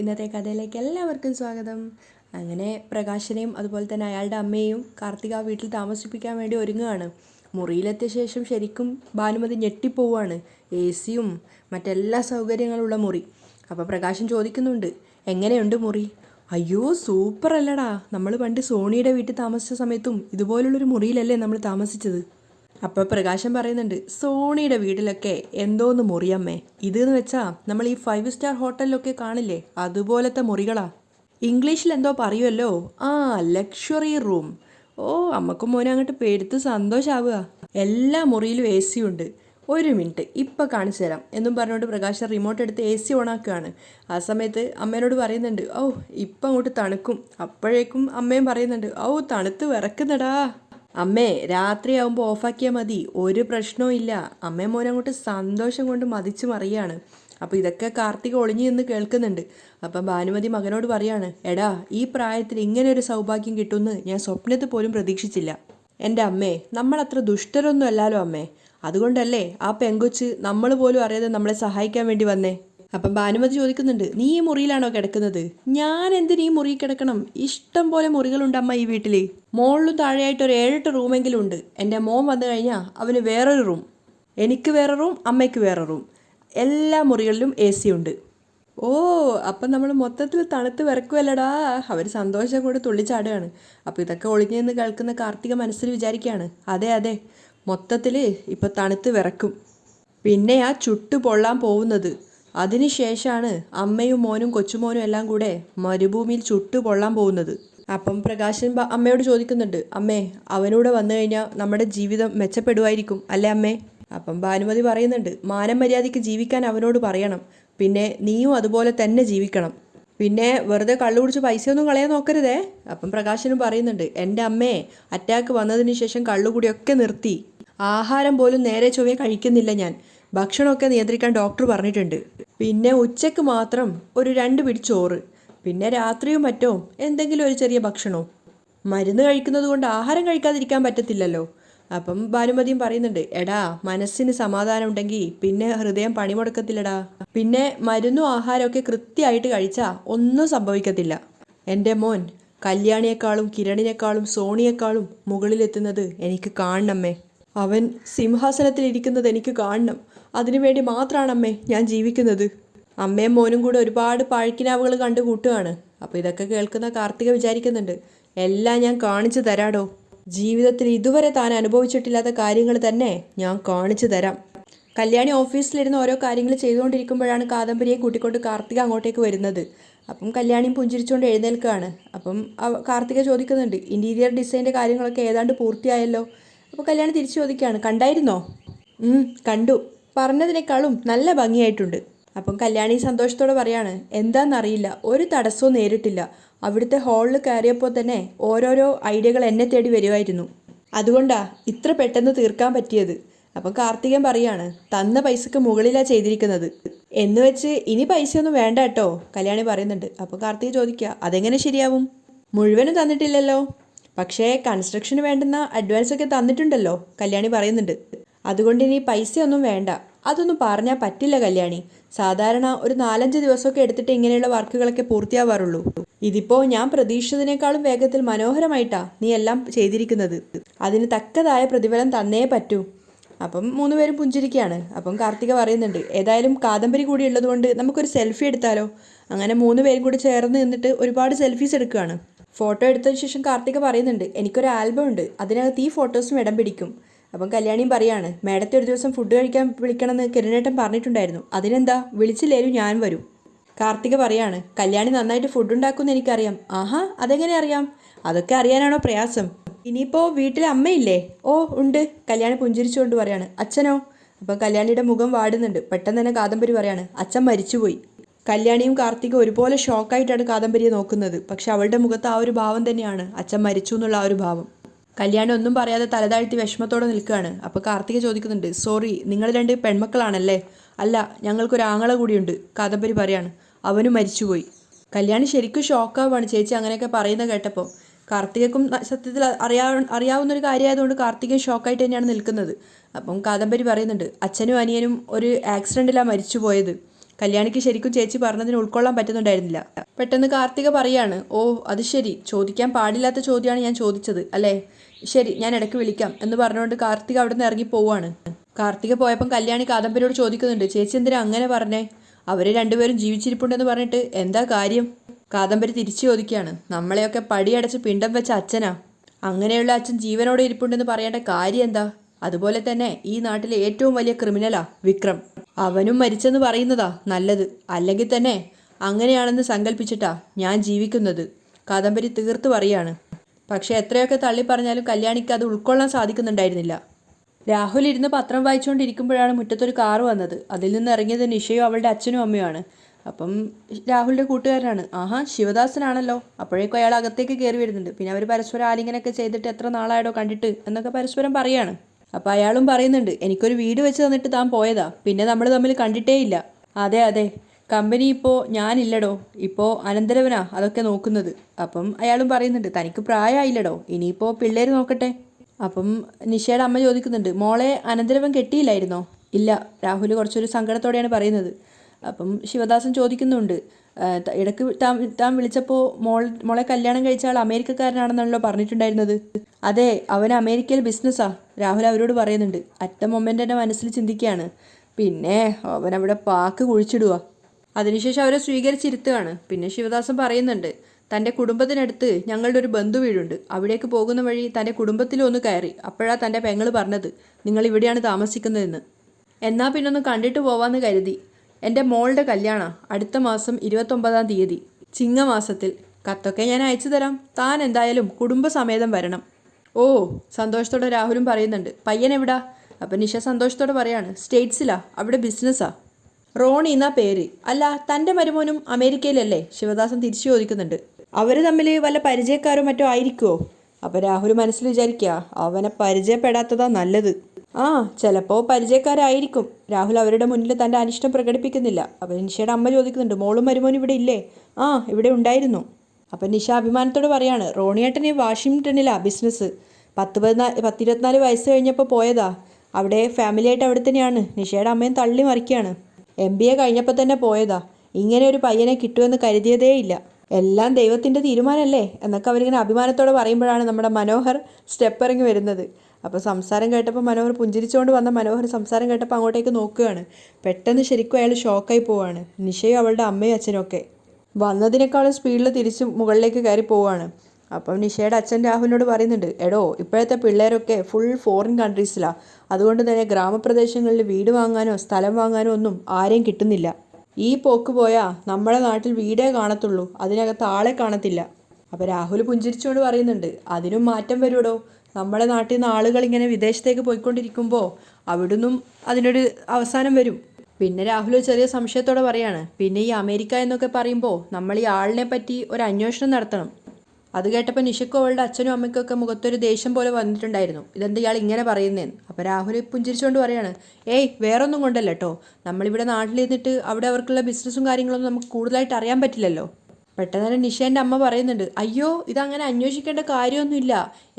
ഇന്നത്തെ കഥയിലേക്ക് എല്ലാവർക്കും സ്വാഗതം. അങ്ങനെ പ്രകാശനെയും അതുപോലെ തന്നെ അയാളുടെ അമ്മയെയും കാർത്തിക വീട്ടിൽ താമസിപ്പിക്കാൻ വേണ്ടി ഒരുങ്ങുകയാണ്. മുറിയിലെത്തിയ ശേഷം ശരിക്കും ഭാനുമതി ഞെട്ടിപ്പോവാണ് എ സിയും മറ്റെല്ലാ സൗകര്യങ്ങളുള്ള മുറി. അപ്പോൾ പ്രകാശൻ ചോദിക്കുന്നുണ്ട് എങ്ങനെയുണ്ട് മുറി? അയ്യോ സൂപ്പർ അല്ലടാ നമ്മൾ പണ്ട് സോണിയുടെ വീട്ടിൽ താമസിച്ച സമയത്തും ഇതുപോലുള്ളൊരു മുറിയിലല്ലേ നമ്മൾ താമസിച്ചത്? അപ്പോൾ പ്രകാശം പറയുന്നുണ്ട് സോണിയുടെ വീട്ടിലൊക്കെ എന്തോന്ന് മുറിയമ്മേ? ഇതെന്ന് വെച്ചാൽ നമ്മൾ ഈ ഫൈവ് സ്റ്റാർ ഹോട്ടലിലൊക്കെ കാണില്ലേ അതുപോലത്തെ മുറികളാ. ഇംഗ്ലീഷിൽ എന്തോ പറയുമല്ലോ ആ ലക്ഷറി റൂം. ഓ അമ്മക്കും മോനെ അങ്ങോട്ട് പേടുത്ത് സന്തോഷാവുക. എല്ലാ മുറിയിലും എ സി ഉണ്ട്. ഒരു മിനിറ്റ് ഇപ്പം കാണിച്ചു തരാം എന്നും പറഞ്ഞുകൊണ്ട് പ്രകാശം റിമോട്ട് എടുത്ത് എ സി ഓണാക്കുകയാണ്. ആ സമയത്ത് അമ്മേനോട് പറയുന്നുണ്ട് ഓ ഇപ്പം അങ്ങോട്ട് തണുക്കും. അപ്പോഴേക്കും അമ്മയും പറയുന്നുണ്ട് ഓ തണുത്ത് വിറക്കുന്നടാ. അമ്മേ രാത്രിയാവുമ്പോൾ ഓഫാക്കിയാൽ മതി. ഒരു പ്രശ്നവും ഇല്ല. അമ്മേ മോനെ അങ്ങോട്ട് സന്തോഷം കൊണ്ട് മതിച്ചു മറിയാണ്. അപ്പോൾ ഇതൊക്കെ കാർത്തിക ഒളിഞ്ഞു നിന്ന് കേൾക്കുന്നുണ്ട്. അപ്പം ഭാനുമതി മകനോട് പറയാണ് എടാ ഈ പ്രായത്തിൽ ഇങ്ങനെ ഒരു സൗഭാഗ്യം കിട്ടുമെന്ന് ഞാൻ സ്വപ്നത്തിൽ പോലും പ്രതീക്ഷിച്ചില്ല. എന്റെ അമ്മേ നമ്മളത്ര ദുഷ്ടരൊന്നും അല്ലാലോ അമ്മേ. അതുകൊണ്ടല്ലേ ആ പെങ്കൊച്ച് നമ്മൾ പോലും അറിയാതെ നമ്മളെ സഹായിക്കാൻ വേണ്ടി വന്നേ. അപ്പം ഭാനുമതി ചോദിക്കുന്നുണ്ട് നീ ഈ മുറിയിലാണോ കിടക്കുന്നത്? ഞാൻ എന്തിനീ ഈ മുറിയിൽ കിടക്കണം? ഇഷ്ടം പോലെ മുറികളുണ്ട് അമ്മ ഈ വീട്ടിൽ മോളിലും താഴെയായിട്ട് ഒരു ഏഴെട്ട് റൂമെങ്കിലും ഉണ്ട്. എന്റെ മോൻ വന്നു കഴിഞ്ഞാൽ അവന് വേറൊരു റൂം. എനിക്ക് വേറെ റൂം അമ്മയ്ക്ക് വേറെ റൂം. എല്ലാ മുറികളിലും എ സി ഉണ്ട്. ഓ അപ്പം നമ്മൾ മൊത്തത്തിൽ തണുത്ത് വിറക്കുമല്ലടാ അവർ സന്തോഷം കൂടെ തുള്ളിച്ചാടുകയാണ് അപ്പോൾ ഇതൊക്കെ ഒളിഞ്ഞു നിന്ന് കേൾക്കുന്ന കാർത്തിക മനസ്സിൽ വിചാരിക്കുകയാണ്. അതെ അതെ. മൊത്തത്തിൽ ഇപ്പോൾ തണുത്ത് വിറക്കും. പിന്നെ ആ ചുട്ടു പൊള്ളാൻ പോകുന്നത്. അതിനുശേഷമാണ് അമ്മയും മോനും കൊച്ചുമോനും എല്ലാം കൂടെ മരുഭൂമിയിൽ ചുട്ടുപൊള്ളാൻ പോകുന്നത്. അപ്പം പ്രകാശൻ അമ്മയോട് ചോദിക്കുന്നുണ്ട് അമ്മേ അവനൂടെ വന്നു കഴിഞ്ഞാൽ നമ്മുടെ ജീവിതം മെച്ചപ്പെടുമായിരിക്കും അല്ലേ അമ്മേ? അപ്പം ഭാനുമതി പറയുന്നുണ്ട് മാനം മര്യാദയ്ക്ക് ജീവിക്കാൻ അവനോട് പറയണം പിന്നെ നീയും അതുപോലെ തന്നെ ജീവിക്കണം. പിന്നെ വെറുതെ കള്ളു കുടിച്ച് ഒന്നും കളയാൻ നോക്കരുതേ? അപ്പം പ്രകാശനും പറയുന്നുണ്ട് എന്റെ അമ്മേ അറ്റാക്ക് വന്നതിന് ശേഷം കള്ളുകൂടിയൊക്കെ നിർത്തി. ആഹാരം പോലും നേരെ ചൊവ്വേ കഴിക്കുന്നില്ല ഞാൻ. ഭക്ഷണമൊക്കെ നിയന്ത്രിക്കാൻ ഡോക്ടർ പറഞ്ഞിട്ടുണ്ട്. പിന്നെ ഉച്ചയ്ക്ക് മാത്രം ഒരു രണ്ട് പിടി ചോറ് പിന്നെ രാത്രിയും മറ്റോ എന്തെങ്കിലും ഒരു ചെറിയ ഭക്ഷണവും. മരുന്ന് കഴിക്കുന്നത് കൊണ്ട് ആഹാരം കഴിക്കാതിരിക്കാൻ പറ്റത്തില്ലല്ലോ. അപ്പം ഭാനുമതിയും പറയുന്നുണ്ട് എടാ മനസ്സിന് സമാധാനം ഉണ്ടെങ്കിൽ പിന്നെ ഹൃദയം പണിമുടക്കത്തില്ലടാ. പിന്നെ മരുന്നും ആഹാരമൊക്കെ കൃത്യമായിട്ട് കഴിച്ചാൽ ഒന്നും സംഭവിക്കത്തില്ല. എന്റെ മോൻ കല്യാണിയേക്കാളും കിരണിനേക്കാളും സോണിയേക്കാളും മുകളിലെത്തുന്നത് എനിക്ക് കാണണമേ. അവൻ സിംഹാസനത്തിൽ ഇരിക്കുന്നത് എനിക്ക് കാണണം. അതിനുവേണ്ടി മാത്രമാണ് അമ്മേ ഞാൻ ജീവിക്കുന്നത്. അമ്മയും മോനും കൂടെ ഒരുപാട് പഴക്കിനാവുകൾ കണ്ടു കൂട്ടുകയാണ്. അപ്പോൾ ഇതൊക്കെ കേൾക്കുന്ന കാർത്തിക വിചാരിക്കുന്നുണ്ട് എല്ലാം ഞാൻ കാണിച്ചു തരാടോ. ജീവിതത്തിൽ ഇതുവരെ താൻ അനുഭവിച്ചിട്ടില്ലാത്ത കാര്യങ്ങൾ തന്നെ ഞാൻ കാണിച്ചു തരാം. കല്യാണി ഓഫീസിലിരുന്ന് ഓരോ കാര്യങ്ങൾ ചെയ്തുകൊണ്ടിരിക്കുമ്പോഴാണ് കാദംബരിയെ കൂട്ടിക്കൊണ്ട് കാർത്തിക അങ്ങോട്ടേക്ക് വരുന്നത്. അപ്പം കല്യാണിയും പുഞ്ചിരിച്ചുകൊണ്ട് എഴുന്നേൽക്കുകയാണ്. അപ്പം കാർത്തിക ചോദിക്കുന്നുണ്ട് ഇന്റീരിയർ ഡിസൈന്റെ കാര്യങ്ങളൊക്കെ ഏതാണ്ട് പൂർത്തിയായല്ലോ? അപ്പോൾ കല്യാണി തിരിച്ചു ചോദിക്കുകയാണ് കണ്ടായിരുന്നോ? കണ്ടു. പറഞ്ഞതിനേക്കാളും നല്ല ഭംഗിയായിട്ടുണ്ട്. അപ്പം കല്യാണി സന്തോഷത്തോടെ പറയാണ് എന്താണെന്നറിയില്ല ഒരു തടസ്സവും നേരിട്ടില്ല. അവിടുത്തെ ഹാളിൽ കയറിയപ്പോൾ തന്നെ ഓരോരോ ഐഡിയകൾ എന്നെ തേടി വരുമായിരുന്നു അതുകൊണ്ടാ ഇത്ര പെട്ടെന്ന് തീർക്കാൻ പറ്റിയത്. അപ്പം കാർത്തികൻ പറയാണ് തന്ന പൈസക്ക് മുകളിലാണ് ചെയ്തിരിക്കുന്നത്. എന്ന് വെച്ച് ഇനി പൈസയൊന്നും വേണ്ട കേട്ടോ കല്യാണി പറയുന്നുണ്ട്. അപ്പോൾ കാർത്തിക ചോദിക്കുക അതെങ്ങനെ ശരിയാവും? മുഴുവനും തന്നിട്ടില്ലല്ലോ. പക്ഷേ കൺസ്ട്രക്ഷന് വേണ്ടുന്ന അഡ്വാൻസ് ഒക്കെ തന്നിട്ടുണ്ടല്ലോ കല്യാണി പറയുന്നുണ്ട്. അതുകൊണ്ട് ഇനി പൈസയൊന്നും വേണ്ട. അതൊന്നും പറഞ്ഞാൽ പറ്റില്ല കല്യാണി. സാധാരണ ഒരു നാലഞ്ച് ദിവസമൊക്കെ എടുത്തിട്ട് ഇങ്ങനെയുള്ള വർക്കുകളൊക്കെ പൂർത്തിയാവാറുള്ളൂ. ഇതിപ്പോ ഞാൻ പ്രതീക്ഷിച്ചതിനേക്കാളും വേഗത്തിൽ മനോഹരമായിട്ടാ നീ എല്ലാം ചെയ്തിരിക്കുന്നത്. അതിന് തക്കതായ പ്രതിഫലം തന്നേ പറ്റൂ. അപ്പം മൂന്നുപേരും പുഞ്ചിരിക്കുകയാണ്. അപ്പം കാർത്തിക പറയുന്നുണ്ട് ഏതായാലും കാദംബരി കൂടി ഉള്ളതുകൊണ്ട് നമുക്കൊരു സെൽഫി എടുത്താലോ? അങ്ങനെ മൂന്ന് പേരും കൂടി ചേർന്ന് നിന്നിട്ട് ഒരുപാട് സെൽഫീസ് എടുക്കുകയാണ്. ഫോട്ടോ എടുത്തതിന് ശേഷം കാർത്തിക പറയുന്നുണ്ട് എനിക്കൊരു ആൽബം ഉണ്ട്. അതിനകത്ത് ഈ ഫോട്ടോസും ഇടം പിടിക്കും. അപ്പം കല്യാണിയും പറയാണ് മേഡത്തെ ഒരു ദിവസം ഫുഡ് കഴിക്കാൻ വിളിക്കണമെന്ന് കിരണേട്ടൻ പറഞ്ഞിട്ടുണ്ടായിരുന്നു. അതിനെന്താ? വിളിച്ചില്ലേലും ഞാൻ വരും. കാർത്തിക പറയാണ് കല്യാണി നന്നായിട്ട് ഫുഡ് ഉണ്ടാക്കുമെന്ന് എനിക്കറിയാം. ആഹാ അതെങ്ങനെ അറിയാം? അതൊക്കെ അറിയാനാണോ പ്രയാസം? ഇനിയിപ്പോൾ വീട്ടിൽ അമ്മയില്ലേ? ഓ ഉണ്ട്. കല്യാണി പുഞ്ചിരിച്ചുകൊണ്ട് പറയാണ് അച്ഛനോ? അപ്പോൾ കല്യാണിയുടെ മുഖം വാടുന്നുണ്ട്. പെട്ടെന്ന് തന്നെ കാദംബരി പറയാണ് അച്ഛൻ മരിച്ചുപോയി. കല്യാണിയും കാർത്തിക ഒരുപോലെ ഷോക്കായിട്ടാണ് കാദംബരിയെ നോക്കുന്നത്. പക്ഷെ അവളുടെ മുഖത്ത് ആ ഒരു ഭാവം തന്നെയാണ് അച്ഛൻ മരിച്ചു എന്നുള്ള ആ ഒരു ഭാവം. കല്യാണി ഒന്നും പറയാതെ തലതാഴ്ത്തി വിഷമത്തോടെ നിൽക്കുകയാണ്. അപ്പോൾ കാർത്തിക ചോദിക്കുന്നുണ്ട് സോറി നിങ്ങൾ രണ്ട് പെൺമക്കളാണല്ലേ? അല്ല ഞങ്ങൾക്കൊരു ആങ്ങളെ കൂടിയുണ്ട് കാദംബരി പറയാണ്. അവനും മരിച്ചുപോയി. കല്യാണി ശരിക്കും ഷോക്കാവാണ് ചേച്ചി അങ്ങനെയൊക്കെ പറയുന്നത് കേട്ടപ്പോൾ കാർത്തികക്കും സത്യത്തിൽ അറിയാ അറിയാവുന്ന ഒരു കാര്യമായതുകൊണ്ട് കാർത്തികൻ ഷോക്കായിട്ട് തന്നെയാണ് നിൽക്കുന്നത്. അപ്പം കാദംബരി പറയുന്നുണ്ട് അച്ഛനും അനിയനും ഒരു ആക്സിഡന്റിലാണ് മരിച്ചു പോയത് കല്യാണിക്ക് ശരിക്കും ചേച്ചി പറഞ്ഞതിന് ഉൾക്കൊള്ളാൻ പറ്റുന്നുണ്ടായിരുന്നില്ല. പെട്ടെന്ന് കാർത്തിക പറയാണ് ഓ അത് ശരി. ചോദിക്കാൻ പാടില്ലാത്ത ചോദ്യമാണ് ഞാൻ ചോദിച്ചത് അല്ലേ? ശരി ഞാൻ ഇടയ്ക്ക് വിളിക്കാം എന്ന് പറഞ്ഞുകൊണ്ട് കാർത്തിക അവിടെ നിന്ന് ഇറങ്ങി പോവാണ്. കാർത്തിക പോയപ്പം കല്യാണി കാദംബരിയോട് ചോദിക്കുന്നുണ്ട് ചേച്ചി എന്തിനാ അങ്ങനെ പറഞ്ഞേ? അവർ രണ്ടുപേരും ജീവിച്ചിരിപ്പുണ്ടെന്ന് പറഞ്ഞിട്ട് എന്താ കാര്യം? കാദംബരി തിരിച്ചു ചോദിക്കുകയാണ് നമ്മളെയൊക്കെ പടിയടച്ച് പിണ്ടം വെച്ച അച്ഛനാ. അങ്ങനെയുള്ള അച്ഛൻ ജീവനോടെ ഇരിപ്പുണ്ടെന്ന് പറയേണ്ട കാര്യം എന്താ? അതുപോലെ തന്നെ ഈ നാട്ടിലെ ഏറ്റവും വലിയ ക്രിമിനലാ വിക്രം. അവനും മരിച്ചെന്ന് പറയുന്നതാ നല്ലത്. അല്ലെങ്കിൽ തന്നെ അങ്ങനെയാണെന്ന് സങ്കല്പിച്ചിട്ടാ ഞാൻ ജീവിക്കുന്നത്. കാദംബരി തീർത്ത് പറയാണ് പക്ഷെ എത്രയൊക്കെ തള്ളി പറഞ്ഞാലും കല്യാണിക്ക് അത് ഉൾക്കൊള്ളാൻ സാധിക്കുന്നുണ്ടായിരുന്നില്ല. രാഹുൽ ഇരുന്ന് പത്രം വായിച്ചുകൊണ്ടിരിക്കുമ്പോഴാണ് മുറ്റത്തൊരു കാർ വന്നത്. അതിൽ നിന്ന് ഇറങ്ങിയത് നിഷയും അവളുടെ അച്ഛനും അമ്മയുമാണ്. അപ്പം രാഹുലിന്റെ കൂട്ടുകാരനാണ്. ആഹാ ശിവദാസനാണല്ലോ. അപ്പോഴേക്കും അയാൾ അകത്തേക്ക് കയറി വരുന്നുണ്ട്. പിന്നെ അവർ പരസ്പരം ആലിങ്ങനൊക്കെ ചെയ്തിട്ട് എത്ര നാളായടോ കണ്ടിട്ട് എന്നൊക്കെ പരസ്പരം പറയാണ്. അപ്പോൾ അയാളും പറയുന്നുണ്ട് എനിക്കൊരു വീട് വെച്ച് തന്നിട്ട് താൻ പോയതാ. പിന്നെ നമ്മൾ തമ്മിൽ കണ്ടിട്ടേ ഇല്ല അതെ അതെ. കമ്പനി ഇപ്പോൾ ഞാനില്ലടോ. ഇപ്പോൾ അനന്തരവനാ അതൊക്കെ നോക്കുന്നത്. അപ്പം അയാളും പറയുന്നുണ്ട് തനിക്ക് പ്രായമായില്ലടോ ഇനിയിപ്പോൾ പിള്ളേർ നോക്കട്ടെ. അപ്പം നിഷയുടെ അമ്മ ചോദിക്കുന്നുണ്ട് മോളെ അനന്തരവൻ കെട്ടിയില്ലായിരുന്നോ? ഇല്ല രാഹുൽ കുറച്ചൊരു സങ്കടത്തോടെയാണ് പറയുന്നത്. അപ്പം ശിവദാസൻ ചോദിക്കുന്നുണ്ട് ഇടയ്ക്ക് താൻ താൻ വിളിച്ചപ്പോൾ മോൾ മോളെ കല്യാണം കഴിച്ച ആൾ അമേരിക്കക്കാരനാണെന്നാണല്ലോ പറഞ്ഞിട്ടുണ്ടായിരുന്നത്? അതെ അവൻ അമേരിക്കയിൽ ബിസിനസ്സാ രാഹുൽ അവരോട് പറയുന്നുണ്ട് അറ്റ മൊമെന്റ് എന്റെ മനസ്സിൽ ചിന്തിക്കുകയാണ്. പിന്നെ അവൻ അവിടെ പാക്ക് കുഴിച്ചിടുക അതിനുശേഷം അവരെ സ്വീകരിച്ചിരുത്തുകയാണ്. പിന്നെ ശിവദാസൻ പറയുന്നുണ്ട് തന്റെ കുടുംബത്തിനടുത്ത് ഞങ്ങളുടെ ഒരു ബന്ധു വീടുണ്ട്. അവിടേക്ക് പോകുന്ന വഴി തന്റെ കുടുംബത്തിലൊന്ന് കയറി. അപ്പോഴാണ് തന്റെ പെങ്ങൾ പറഞ്ഞത് നിങ്ങൾ ഇവിടെയാണ് താമസിക്കുന്നതെന്ന്. എന്നാൽ പിന്നെ ഒന്ന് കണ്ടിട്ട് പോവാന്ന് കരുതി. എന്റെ മോളുടെ കല്യാണ അടുത്ത മാസം ഇരുപത്തൊമ്പതാം തീയതി ചിങ്ങമാസത്തിൽ. കത്തൊക്കെ ഞാൻ അയച്ചു തരാം. താൻ എന്തായാലും കുടുംബസമേതം വരണം. ഓ സന്തോഷത്തോടെ രാഹുലും പറയുന്നുണ്ട് പയ്യൻ എവിടാ? അപ്പം നിഷ സന്തോഷത്തോടെ പറയാണ് സ്റ്റേറ്റ്സിലാ അവിടെ ബിസിനസ്സാ. റോണി എന്നാ പേര്. അല്ല തന്റെ മരുമോനും അമേരിക്കയിലല്ലേ? ശിവദാസൻ തിരിച്ചു ചോദിക്കുന്നുണ്ട്. അവർ തമ്മിൽ വല്ല പരിചയക്കാരോ മറ്റോ ആയിരിക്കുമോ അപ്പോൾ രാഹുൽ മനസ്സിൽ വിചാരിക്കുക അവനെ പരിചയപ്പെടാത്തതാ നല്ലത്. ആ ചിലപ്പോൾ പരിചയക്കാരായിരിക്കും. രാഹുൽ അവരുടെ മുന്നിൽ തന്റെ അനിഷ്ടം പ്രകടിപ്പിക്കുന്നില്ല. അപ്പോൾ നിഷയുടെ അമ്മ ചോദിക്കുന്നുണ്ട് മോളും മരുമോനും ഇവിടെ ഇല്ലേ? ആ ഇവിടെ ഉണ്ടായിരുന്നു. അപ്പം നിഷ അഭിമാനത്തോട് പറയാണ് റോണിയേട്ടന് വാഷിങ്ടണിലാ ബിസിനസ് പത്ത് പതിനാല് പത്തിരുപത്തിനാല് വയസ്സ് കഴിഞ്ഞപ്പോൾ പോയതാ. അവിടെ ഫാമിലിയായിട്ട് അവിടെ തന്നെയാണ് നിഷയുടെ അമ്മയും തള്ളി മറിക്കുകയാണ് എം ബി എ കഴിഞ്ഞപ്പോൾ തന്നെ പോയതാ. ഇങ്ങനെ ഒരു പയ്യനെ കിട്ടുമെന്ന് കരുതിയതേ ഇല്ല. എല്ലാം ദൈവത്തിന്റെ തീരുമാനമല്ലേ എന്നൊക്കെ അവരിങ്ങനെ അഭിമാനത്തോടെ പറയുമ്പോഴാണ് നമ്മുടെ മനോഹർ സ്റ്റെപ്പ് ഇറങ്ങി വരുന്നത്. അപ്പോൾ സംസാരം കേട്ടപ്പോൾ മനോഹർ പുഞ്ചിരിച്ചുകൊണ്ട് വന്ന മനോഹർ സംസാരം കേട്ടപ്പോൾ അങ്ങോട്ടേക്ക് നോക്കുകയാണ്. പെട്ടെന്ന് ശരിക്കും അയാൾ ഷോക്കായി പോവാണ്. നിഷയും അവളുടെ അമ്മയും അച്ഛനും ഒക്കെ. വന്നതിനേക്കാളും സ്പീഡിൽ തിരിച്ച് മുകളിലേക്ക് കയറി പോവാണ്. അപ്പം നിഷയുടെ അച്ഛൻ രാഹുലിനോട് പറയുന്നുണ്ട് എടോ ഇപ്പോഴത്തെ പിള്ളേരൊക്കെ ഫുൾ ഫോറിൻ കൺട്രീസിലാണ് അതുകൊണ്ട് തന്നെ ഗ്രാമപ്രദേശങ്ങളിൽ വീട് വാങ്ങാനോ സ്ഥലം വാങ്ങാനോ ഒന്നും ആരെയും കിട്ടുന്നില്ല. ഈ പോക്ക് പോയാൽ നമ്മുടെ നാട്ടിൽ വീടേ കാണത്തുള്ളൂ അതിനകത്ത് ആളെ കാണത്തില്ല. അപ്പോൾ രാഹുൽ പുഞ്ചിരിച്ചുകൊണ്ട് പറയുന്നുണ്ട് അതിനും മാറ്റം വരുമോ നമ്മുടെ നാട്ടിൽ നിന്ന് ആളുകൾ ഇങ്ങനെ വിദേശത്തേക്ക് പോയിക്കൊണ്ടിരിക്കുമ്പോൾ അവിടുന്നും അതിനൊരു അവസാനം വരും. പിന്നെ രാഹുൽ ചെറിയ സംശയത്തോടെ പറയാണ് പിന്നെ ഈ അമേരിക്ക എന്നൊക്കെ പറയുമ്പോൾ നമ്മൾ ഈ ആളിനെ പറ്റി ഒരു അന്വേഷണം നടത്തണം. അത് കേട്ടപ്പോൾ നിഷക്കും അവളുടെ അച്ഛനും അമ്മയ്ക്കൊക്കെ മുഖത്തൊരു ദേഷ്യം പോലെ വന്നിട്ടുണ്ടായിരുന്നു. ഇതെന്താ ഇയാൾ ഇങ്ങനെ പറയുന്നതെന്ന് അപ്പോൾ രാഹുൽ പുഞ്ചിരിച്ചുകൊണ്ട് പറയാണ് ഏയ് വേറൊന്നും കൊണ്ടല്ല കേട്ടോ നമ്മളിവിടെ നാട്ടിലിരുന്നിട്ട് അവിടെ അവർക്കുള്ള ബിസിനസ്സും കാര്യങ്ങളൊന്നും നമുക്ക് കൂടുതലായിട്ട് അറിയാൻ പറ്റില്ലല്ലോ. പെട്ടെന്ന് തന്നെ നിഷേന്റെ അമ്മ പറയുന്നുണ്ട് അയ്യോ ഇതങ്ങനെ അന്വേഷിക്കേണ്ട കാര്യമൊന്നുമില്ല.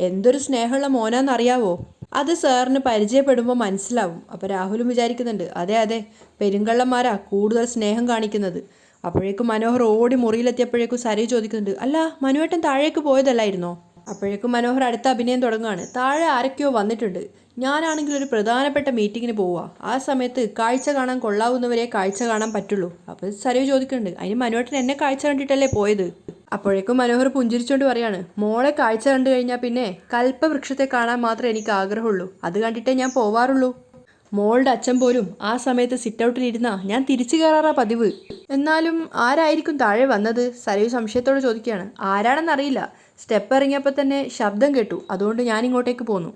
എന്തൊരു സ്നേഹമുള്ള മോനാന്നറിയാവോ അത് സാറിന് പരിചയപ്പെടുമ്പോൾ മനസ്സിലാവും. അപ്പോൾ രാഹുലും വിചാരിക്കുന്നുണ്ട് അതെ അതെ പെരുങ്കള്ളന്മാരാ കൂടുതൽ സ്നേഹം കാണിക്കുന്നത്. അപ്പോഴേക്കും മനോഹർ ഓടി മുറിയിലെത്തിയപ്പോഴേക്കും സരി ചോദിക്കുന്നുണ്ട് അല്ല മനുവേട്ടൻ താഴേക്ക് പോയതല്ലായിരുന്നോ? അപ്പോഴേക്കും മനോഹർ അടുത്ത അഭിനയം തുടങ്ങുകയാണ്. താഴെ ആരൊക്കെയോ വന്നിട്ടുണ്ട്. ഞാനാണെങ്കിൽ ഒരു പ്രധാനപ്പെട്ട മീറ്റിങ്ങിന് പോവുക ആ സമയത്ത് കാഴ്ച കാണാൻ കൊള്ളാവുന്നവരെ കാഴ്ച കാണാൻ പറ്റുള്ളൂ. അപ്പോൾ സരവ് ചോദിക്കുന്നുണ്ട് അതിന് മനുവേട്ടൻ എന്നെ കാഴ്ച കണ്ടിട്ടല്ലേ പോയത്? അപ്പോഴേക്കും മനോഹർ പുഞ്ചിരിച്ചുകൊണ്ട് പറയാണ് മോളെ കാഴ്ച കണ്ടു കഴിഞ്ഞാൽ പിന്നെ കൽപ്പവൃക്ഷത്തെ കാണാൻ മാത്രമേ എനിക്ക് ആഗ്രഹമുള്ളൂ. അത് കണ്ടിട്ടേ ഞാൻ പോവാറുള്ളൂ. മോളുടെ അച്ഛൻ പോലും ആ സമയത്ത് സിറ്റ് ഔട്ടിൽ ഞാൻ തിരിച്ചു കയറാറാ പതിവ്. എന്നാലും ആരായിരിക്കും താഴെ വന്നത്? സരയു സംശയത്തോടെ ചോദിക്കുകയാണ്. ആരാണെന്നറിയില്ല സ്റ്റെപ്പ് ഇറങ്ങിയപ്പോൾ തന്നെ ശബ്ദം കേട്ടു. അതുകൊണ്ട് ഞാൻ ഇങ്ങോട്ടേക്ക് പോന്നു.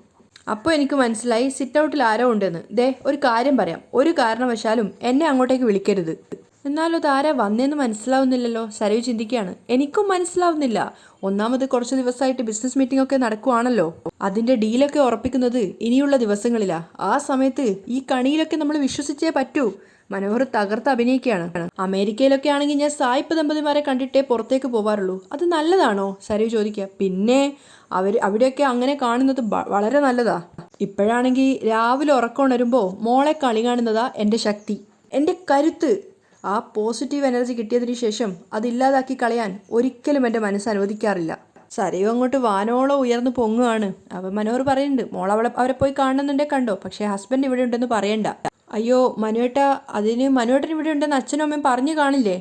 അപ്പോൾ എനിക്ക് മനസ്സിലായി സിറ്റ് ഔട്ടിൽ ആരോ ഉണ്ടെന്ന്. ദേ ഒരു കാര്യം പറയാം. ഒരു കാരണവശാലും എന്നെ അങ്ങോട്ടേക്ക് വിളിക്കരുത്. എന്നാലും അതാരാ വന്നേന്ന് മനസ്സിലാവുന്നില്ലല്ലോ. സരവ് ചിന്തിക്കുകയാണ്. എനിക്കും മനസ്സിലാവുന്നില്ല. ഒന്നാമത് കുറച്ച് ദിവസമായിട്ട് ബിസിനസ് മീറ്റിംഗ് ഒക്കെ നടക്കുവാണല്ലോ. അതിന്റെ ഡീലൊക്കെ ഉറപ്പിക്കുന്നത് ഇനിയുള്ള ദിവസങ്ങളിലാ. ആ സമയത്ത് ഈ കണിയിലൊക്കെ നമ്മൾ വിശ്വസിച്ചേ പറ്റൂ. മനോഹർ തകർത്ത് അഭിനയിക്കുകയാണ്. അമേരിക്കയിലൊക്കെ ആണെങ്കിൽ ഞാൻ സായിപ്പ് ദമ്പതിമാരെ കണ്ടിട്ടേ പുറത്തേക്ക് പോവാറുള്ളൂ. അത് നല്ലതാണോ? സരവ് ചോദിക്കുക. പിന്നെ അവർ അവിടെയൊക്കെ അങ്ങനെ കാണുന്നത് വളരെ നല്ലതാ. ഇപ്പോഴാണെങ്കിൽ രാവിലെ ഉറക്കം ഉണരുമ്പോൾ മോളെ കളി കാണുന്നതാ എന്റെ ശക്തി. എന്റെ കരുത്ത് ആ പോസിറ്റീവ് എനർജി കിട്ടിയതിന് ശേഷം അതില്ലാതാക്കി കളയാൻ ഒരിക്കലും എന്റെ മനസ്സ് അനുവദിക്കാറില്ല. സരയു അങ്ങോട്ട് വാനോളം ഉയർന്നു പൊങ്ങുകയാണ് അപ്പം മനോഹർ പറയുന്നുണ്ട് മോൾ അവളെ അവരെ പോയി കാണുന്നുണ്ടേ കണ്ടോ? പക്ഷേ ഹസ്ബൻഡ് ഇവിടെ ഉണ്ടെന്ന് പറയണ്ട. അയ്യോ മനുവേട്ട അതിന് മനുവേട്ടൻ ഇവിടെ ഉണ്ടെന്ന് അച്ഛനും അമ്മയും പറഞ്ഞു കാണില്ലേ?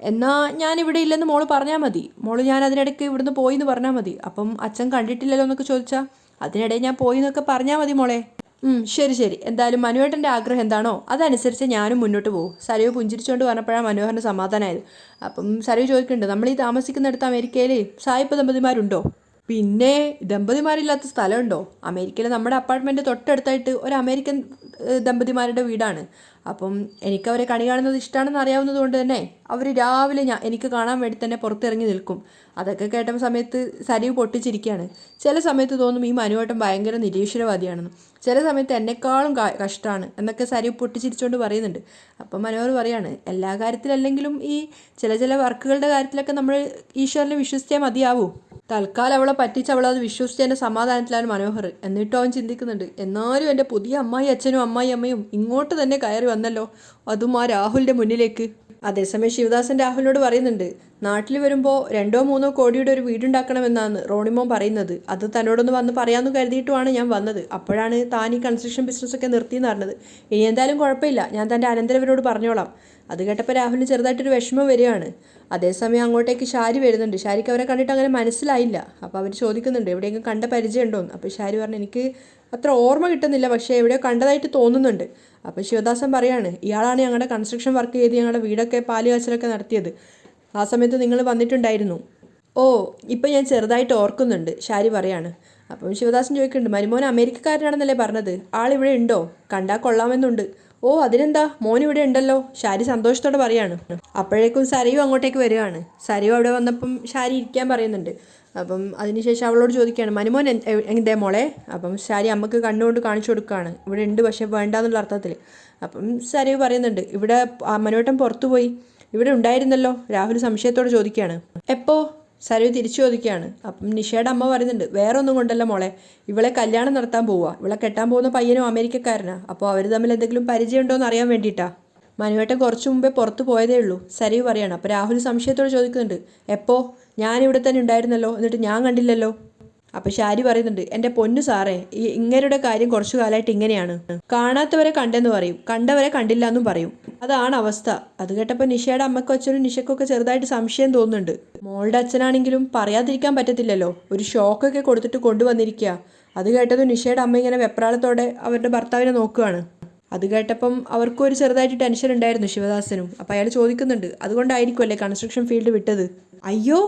എന്നാൽ ഞാൻ ഇവിടെ ഇല്ലെന്ന് മോൾ പറഞ്ഞാൽ മതി. മോൾ ഞാൻ അതിനിടയ്ക്ക് ഇവിടുന്ന് പോയി എന്ന് പറഞ്ഞാൽ മതി. അപ്പം അച്ഛൻ കണ്ടിട്ടില്ലല്ലോ എന്നൊക്കെ ചോദിച്ചാൽ അതിനിടെ ഞാൻ പോയി എന്നൊക്കെ പറഞ്ഞാൽ മതി മോളെ. ശരി ശരി. എന്തായാലും മനുവേട്ടന്റെ ആഗ്രഹം എന്താണോ അതനുസരിച്ച് ഞാനും മുന്നോട്ട് പോകും. സരയു പുഞ്ചിരിച്ചുകൊണ്ട് പറഞ്ഞപ്പോഴാണ് മനോഹറിന് സമാധാനമായത് അപ്പം സരയു ചോദിക്കുന്നുണ്ട് നമ്മൾ ഈ താമസിക്കുന്നിടത്ത് അമേരിക്കയിൽ സായിപ്പ് ദമ്പതിമാരുണ്ടോ? പിന്നെ ദമ്പതിമാരില്ലാത്ത സ്ഥലമുണ്ടോ? അമേരിക്കയിലെ നമ്മുടെ അപ്പാർട്ട്മെന്റ് തൊട്ടടുത്തായിട്ട് ഒരു അമേരിക്കൻ ദമ്പതിമാരുടെ വീടാണ്. അപ്പം എനിക്ക് അവരെ കണി കാണുന്നത് ഇഷ്ടമാണെന്ന് അറിയാവുന്നത് കൊണ്ട് തന്നെ അവർ രാവിലെ ഞാൻ എനിക്ക് കാണാൻ വേണ്ടി തന്നെ പുറത്തിറങ്ങി നിൽക്കും. അതൊക്കെ കേട്ട സമയത്ത് സരിവ് പൊട്ടിച്ചിരിക്കുകയാണ്. ചില സമയത്ത് തോന്നും ഈ മനുവേട്ടൻ ഭയങ്കര നിരീശ്വരവാദിയാണെന്ന്. ചില സമയത്ത് എന്നെക്കാളും കഷ്ടമാണ് എന്നൊക്കെ സരിവ് പൊട്ടിച്ചിരിച്ചുകൊണ്ട് പറയുന്നുണ്ട്. അപ്പം മനോഹർ പറയാണ് എല്ലാ കാര്യത്തിലല്ലെങ്കിലും ഈ ചില ചില വർക്കുകളുടെ കാര്യത്തിലൊക്കെ നമ്മൾ ഈശ്വരനെ വിശ്വസിച്ചേ മതിയാവൂ. തൽക്കാലം അവളെ പറ്റിച്ച് അവളത് വിശ്വസിച്ചതിന്റെ സമാധാനത്തിലാണ് മനോഹർ. എന്നിട്ടും അവൻ ചിന്തിക്കുന്നുണ്ട് എന്നാലും എന്റെ പുതിയ അമ്മായി അച്ഛനും അമ്മായി അമ്മയും ഇങ്ങോട്ട് തന്നെ കയറി വന്നല്ലോ അതും ആ രാഹുലിന്റെ മുന്നിലേക്ക്. അതേസമയം ശിവദാസൻ രാഹുലിനോട് പറയുന്നുണ്ട് നാട്ടിൽ വരുമ്പോൾ രണ്ടോ മൂന്നോ കോടിയുടെ ഒരു വീടുണ്ടാക്കണമെന്നാണ് റോണിമോൻ പറയുന്നത്. അത് തന്നോടൊന്ന് വന്ന് പറയാമെന്ന് കരുതിയിട്ടുമാണ് ഞാൻ വന്നത്. അപ്പോഴാണ് താൻ ഈ കൺസ്ട്രക്ഷൻ ബിസിനസ്സൊക്കെ നിർത്തിയെന്ന് പറഞ്ഞത് ഇനി എന്തായാലും കുഴപ്പമില്ല. ഞാൻ തന്റെ അനന്തരവരോട് പറഞ്ഞോളാം. അത് കേട്ടപ്പോൾ രാഹുലിന് ചെറുതായിട്ടൊരു വിഷമം വരികയാണ്. അതേസമയം അങ്ങോട്ടേക്ക് ഷാരി വരുന്നുണ്ട്. ഷാരിക്ക് അവരെ കണ്ടിട്ട് അങ്ങനെ മനസ്സിലായില്ല. അപ്പോൾ അവർ ചോദിക്കുന്നുണ്ട് എവിടെയെങ്കിലും കണ്ട പരിചയമുണ്ടോന്ന്? അപ്പോൾ ഷാരി പറഞ്ഞു എനിക്ക് അത്ര ഓർമ്മ കിട്ടുന്നില്ല. പക്ഷേ എവിടെയോ കണ്ടതായിട്ട് തോന്നുന്നുണ്ട്. അപ്പോൾ ശിവദാസൻ പറയാണ് ഇയാളാണ് ഞങ്ങളുടെ കൺസ്ട്രക്ഷൻ വർക്ക് ചെയ്ത് ഞങ്ങളുടെ വീടൊക്കെ പാൽ നടത്തിയത്. ആ സമയത്ത് നിങ്ങൾ വന്നിട്ടുണ്ടായിരുന്നു. ഓ ഇപ്പം ഞാൻ ചെറുതായിട്ട് ഓർക്കുന്നുണ്ട് ഷാരി പറയാണ്. അപ്പം ശിവദാസൻ ചോദിക്കുന്നുണ്ട് മരുമോൻ അമേരിക്കക്കാരനാണെന്നല്ലേ പറഞ്ഞത്? ആളിവിടെ ഉണ്ടോ? കണ്ടാൽ കൊള്ളാമെന്നുണ്ട്. ഓ അതിനെന്താ? മോൻ ഇവിടെ ഉണ്ടല്ലോ. ഷാരി സന്തോഷത്തോടെ പറയാണ്. അപ്പോഴേക്കും സരയു അങ്ങോട്ടേക്ക് വരികയാണ്. സരയു അവിടെ വന്നപ്പം ഷാരി ഇരിക്കാൻ പറയുന്നുണ്ട്. അപ്പം അതിനുശേഷം അവളോട് ചോദിക്കുകയാണ് മനുമോൻ എന്തേ മോളെ? അപ്പം ഷാരി അമ്മയ്ക്ക് കണ്ണുകൊണ്ട് കാണിച്ചു കൊടുക്കുകയാണ്. ഇവിടെ ഉണ്ട് പക്ഷെ വേണ്ടാന്നുള്ള അർത്ഥത്തിൽ. അപ്പം സരയു പറയുന്നുണ്ട് ഇവിടെ മനുവേട്ടൻ പുറത്തു പോയി ഇവിടെ ഉണ്ടായിരുന്നല്ലോ? രാഹുൽ സംശയത്തോടെ ചോദിക്കുകയാണ്. എപ്പോ? സരയു തിരിച്ചു ചോദിക്കുകയാണ്. അപ്പം നിഷയുടെ അമ്മ പറയുന്നുണ്ട് വേറെ ഒന്നും കൊണ്ടല്ല മോളെ ഇവളെ കല്യാണം നടത്താൻ പോവുക. ഇവളെ കെട്ടാൻ പോകുന്ന പയ്യനും അമേരിക്കക്കാരനാ. അപ്പോൾ അവർ തമ്മിൽ എന്തെങ്കിലും പരിചയമുണ്ടോ എന്ന് അറിയാൻ വേണ്ടിയിട്ടാ. മനുവേട്ടൻ കുറച്ചു മുമ്പേ പുറത്ത് പോയതേ ഉള്ളൂ സരവി പറയാണ്. അപ്പോൾ രാഹുൽ സംശയത്തോട് ചോദിക്കുന്നുണ്ട് എപ്പോ? ഞാനിവിടെ തന്നെ ഉണ്ടായിരുന്നല്ലോ എന്നിട്ട് ഞാൻ കണ്ടില്ലല്ലോ. അപ്പൊ ഷാരി പറയുന്നുണ്ട് എന്റെ പൊന്നു സാറേ ഈ ഇങ്ങനെയുടെ കാര്യം കുറച്ചു കാലമായിട്ട് ഇങ്ങനെയാണ്. കാണാത്തവരെ കണ്ടെന്ന് പറയും കണ്ടവരെ കണ്ടില്ല എന്നും പറയും. അതാണ് അവസ്ഥ. അത് കേട്ടപ്പോൾ നിഷയുടെ അമ്മക്കും അച്ഛനും നിഷയ്ക്കൊക്കെ ചെറുതായിട്ട് സംശയം തോന്നുന്നുണ്ട്. മോളുടെ അച്ഛനാണെങ്കിലും പറയാതിരിക്കാൻ പറ്റത്തില്ലല്ലോ. ഒരു ഷോക്കൊക്കെ കൊടുത്തിട്ട് കൊണ്ടുവന്നിരിക്കുക അത് കേട്ടതും നിഷയുടെ അമ്മ ഇങ്ങനെ വെപ്രാളത്തോടെ അവരുടെ ഭർത്താവിനെ നോക്കുകയാണ് അത് കേട്ടപ്പം അവർക്കും ഒരു ചെറുതായിട്ട് ടെൻഷൻ ഉണ്ടായിരുന്നു ശിവദാസനും. അപ്പം അയാൾ ചോദിക്കുന്നുണ്ട് അതുകൊണ്ടായിരിക്കുമല്ലേ കൺസ്ട്രക്ഷൻ ഫീൽഡ് വിട്ടത്? അയ്യോ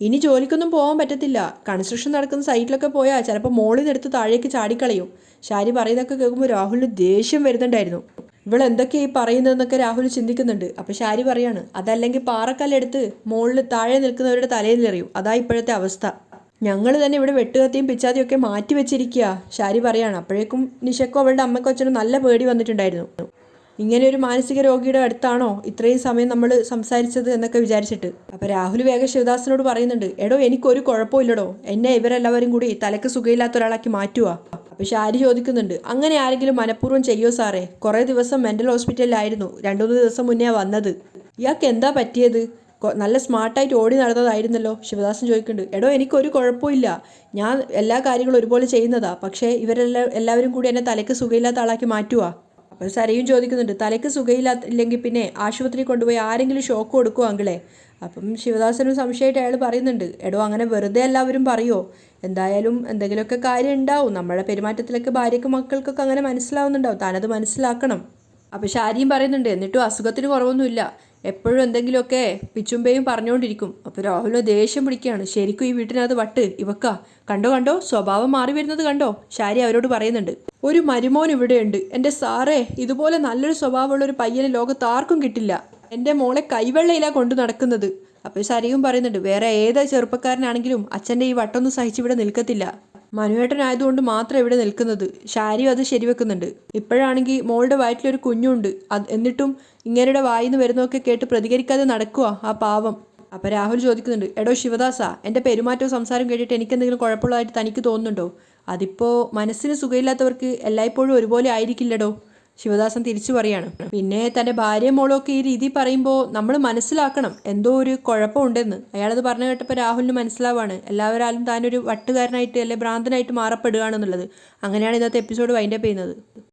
ഇനി ജോലിക്കൊന്നും പോകാൻ പറ്റത്തില്ല. കൺസ്ട്രക്ഷൻ നടക്കുന്ന സൈറ്റിലൊക്കെ പോയാൽ ചിലപ്പോൾ മോളിൽ നിന്ന് എടുത്ത് താഴേക്ക് ചാടിക്കളയും. ഷാരി പറയുന്നതൊക്കെ കേൾക്കുമ്പോൾ രാഹുലിന് ദേഷ്യം വരുന്നുണ്ടായിരുന്നു. ഇവൾ ഈ പറയുന്നതെന്നൊക്കെ രാഹുൽ ചിന്തിക്കുന്നുണ്ട്. അപ്പോൾ ഷാരി പറയാണ് അതല്ലെങ്കിൽ പാറക്കല്ലെടുത്ത് മുകളിൽ താഴെ നിൽക്കുന്നവരുടെ തലയിൽ എറിയും അതാ ഇപ്പോഴത്തെ അവസ്ഥ. ഞങ്ങൾ തന്നെ ഇവിടെ വെട്ടുകത്തിയും പിച്ചാത്തിയും ഒക്കെ മാറ്റി വെച്ചിരിക്കുക ഷാരി പറയാണ്. അപ്പോഴേക്കും നിഷക്കും അവളുടെ അമ്മക്കും അച്ഛനും നല്ല പേടി വന്നിട്ടുണ്ടായിരുന്നു. ഇങ്ങനെ ഒരു മാനസിക രോഗിയുടെ അടുത്താണോ ഇത്രയും സമയം നമ്മൾ സംസാരിച്ചത് എന്നൊക്കെ വിചാരിച്ചിട്ട്. അപ്പോൾ രാഹുൽ വേഗം ശിവദാസിനോട് പറയുന്നുണ്ട് എടോ എനിക്കൊരു കുഴപ്പമില്ലടോ. എന്നെ ഇവരെല്ലാവരും കൂടി തലക്ക് സുഖമില്ലാത്ത ഒരാളാക്കി മാറ്റുക അപ്പോൾ ഷാരി ചോദിക്കുന്നുണ്ട് അങ്ങനെ ആരെങ്കിലും മനഃപൂർവം ചെയ്യോ സാറേ? കുറേ ദിവസം മെന്റൽ ഹോസ്പിറ്റലിലായിരുന്നു. രണ്ടു മൂന്ന് ദിവസം മുന്നേ വന്നത്. ഇയാൾക്ക് എന്താ പറ്റിയത്? നല്ല സ്മാർട്ടായിട്ട് ഓടി നടന്നതായിരുന്നല്ലോ. ശിവദാസൻ ചോദിക്കുന്നുണ്ട് എടോ എനിക്കൊരു കുഴപ്പമില്ല. ഞാൻ എല്ലാ കാര്യങ്ങളും ഒരുപോലെ ചെയ്യുന്നതാ. പക്ഷേ ഇവരെല്ലാം എല്ലാവരും കൂടി എന്നെ തലയ്ക്ക് സുഖമില്ലാത്ത ആളാക്കി മാറ്റുക അപ്പോൾ സരയും ചോദിക്കുന്നുണ്ട് തലയ്ക്ക് സുഖമില്ലാത്ത ഇല്ലെങ്കിൽ പിന്നെ ആശുപത്രി കൊണ്ടുപോയി ആരെങ്കിലും ഷോക്ക് കൊടുക്കുമോ അങ്കിളെ? അപ്പം ശിവദാസനും സംശയമായിട്ട് അയാൾ പറയുന്നുണ്ട് എടോ അങ്ങനെ വെറുതെ എല്ലാവരും പറയുമോ എന്തായാലും എന്തെങ്കിലുമൊക്കെ കാര്യം ഉണ്ടാവും. നമ്മുടെ പെരുമാറ്റത്തിലൊക്കെ ഭാര്യയ്ക്കും മക്കൾക്കൊക്കെ അങ്ങനെ മനസ്സിലാവുന്നുണ്ടാവും. താനത് മനസ്സിലാക്കണം. അപ്പോൾ ഷാരിയും പറയുന്നുണ്ട് എന്നിട്ടും അസുഖത്തിന് കുറവൊന്നുമില്ല. എപ്പോഴും എന്തെങ്കിലുമൊക്കെ പിച്ചുമ്പയും പറഞ്ഞുകൊണ്ടിരിക്കും. അപ്പോൾ രാഹുലിന് ദേഷ്യം പിടിക്കുകയാണ്. ശരിക്കും ഈ വീട്ടിനകത്ത് വട്ട് ഇവക്ക. കണ്ടോ കണ്ടോ? സ്വഭാവം മാറി വരുന്നത് കണ്ടോ? ഷാരി അവരോട് പറയുന്നുണ്ട്. ഒരു മരുമോൻ ഇവിടെയുണ്ട്. എന്റെ സാറേ ഇതുപോലെ നല്ലൊരു സ്വഭാവമുള്ള ഒരു പയ്യന് ലോകത്ത് ആർക്കും കിട്ടില്ല. എന്റെ മോളെ കൈവെള്ളയില കൊണ്ടു നടക്കുന്നത്. അപ്പോൾ ശരിയും പറയുന്നുണ്ട് വേറെ ഏത് ചെറുപ്പക്കാരനാണെങ്കിലും അച്ഛന്റെ ഈ വട്ടൊന്നും സഹിച്ചിവിടെ നിൽക്കത്തില്ല. മനുവേട്ടനായതുകൊണ്ട് മാത്രം ഇവിടെ നിൽക്കുന്നത്. ഷാരിയും അത് ശരിവെക്കുന്നുണ്ട്. ഇപ്പോഴാണെങ്കിൽ മോളുടെ വയറ്റിലൊരു കുഞ്ഞുണ്ട്. അത് എന്നിട്ടും ഇങ്ങനെയുടെ വായിന്ന് വരുന്നതൊക്കെ കേട്ട് പ്രതികരിക്കാതെ നടക്കുക ആ പാവം. അപ്പം രാഹുൽ ചോദിക്കുന്നുണ്ട് എടോ ശിവദാസ എന്റെ പെരുമാറ്റവും സംസാരം കേട്ടിട്ട് എനിക്കെന്തെങ്കിലും കുഴപ്പമുള്ളതായിട്ട് തനിക്ക് തോന്നുന്നുണ്ടോ? അതിപ്പോൾ മനസ്സിന് സുഖമില്ലാത്തവർക്ക് എല്ലായ്പ്പോഴും ഒരുപോലെ ആയിരിക്കില്ലടോ? ശിവദാസൻ തിരിച്ചു പറയാണ്. പിന്നെ തന്റെ ഭാര്യ മോളും ഒക്കെ ഈ രീതി പറയുമ്പോൾ നമ്മൾ മനസ്സിലാക്കണം എന്തോ ഒരു കുഴപ്പമുണ്ടെന്ന്. അയാളത് പറഞ്ഞു കേട്ടപ്പോൾ രാഹുലിന് മനസ്സിലാവാണ്. എല്ലാവരും താനൊരു വട്ടുകാരനായിട്ട് അല്ലെ ഭ്രാന്തനായിട്ട് മാറപ്പെടുകയാണെന്നുള്ളത്. അങ്ങനെയാണ് ഇന്നത്തെ എപ്പിസോഡ് വൈൻഡപ്പ് ചെയ്യുന്നത്.